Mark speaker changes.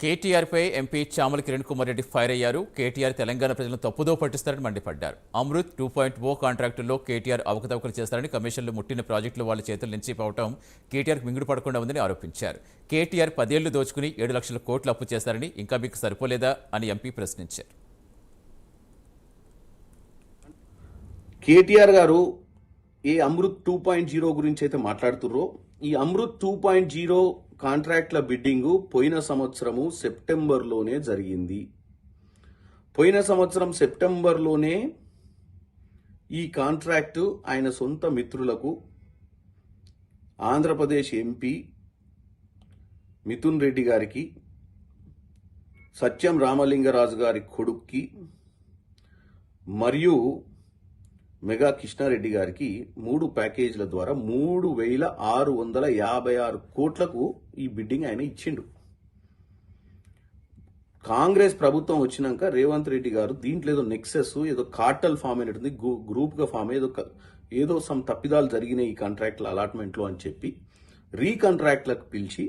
Speaker 1: కేటీఆర్పై MP Chamala Kiran Kumar Reddy fire అయ్యారు. కేటీఆర్ తెలంగాణ ప్రజలను తప్పుదో పట్టిస్తారని మండిపడ్డారు. అమృత్ టూ పాయింట్ ఓ కాంట్రాక్టుల్లో కేటీఆర్ అవకతవకలు చేస్తారని కమిషన్లు ముట్టిన ప్రాజెక్టులు వాళ్ళ చేతుల నుంచి పోవటం కేటీఆర్ మింగుడు పడకుండా ఉందని ఆరోపించారు. కేటీఆర్ పదేళ్ళు దోచుకుని ఏడు లక్షల కోట్లు అప్పు చేస్తారని ఇంకా మీకు సరిపోలేదా అని ఎంపీ ప్రశ్నించారు.
Speaker 2: కేటీఆర్ గారు ఏ అమృత్ టూ పాయింట్ జీరో గురించి అయితే మాట్లాడుతుర్రో ఈ అమృత్ టూ పాయింట్ జీరో కాంట్రాక్ట్ల బిడ్డింగ్ పోయిన సంవత్సరము సెప్టెంబర్లోనే జరిగింది. పోయిన సంవత్సరం సెప్టెంబర్లోనే ఈ కాంట్రాక్టు ఆయన సొంత మిత్రులకు ఆంధ్రప్రదేశ్ ఎంపీ మిథున్ రెడ్డి గారికి సత్యం రామలింగరాజు గారి కొడుక్కి మరియు మెగా కృష్ణారెడ్డి గారికి మూడు ప్యాకేజీల ద్వారా మూడు వేల ఆరు వందల యాభై ఆరు కోట్లకు ఈ బిడ్డింగ్ ఆయన ఇచ్చిండు. కాంగ్రెస్ ప్రభుత్వం వచ్చినాక రేవంత్ రెడ్డి గారు దీంట్లో ఏదో నెక్సెస్ ఏదో కార్టల్ ఫామ్ అయినట్టుంది గ్రూప్గా ఫామ్ ఏదో ఏదో సమ్ తప్పిదాలు జరిగినాయి ఈ కాంట్రాక్ట్ల అలాట్మెంట్లో అని చెప్పి రీకాంట్రాక్ట్లకు పిలిచి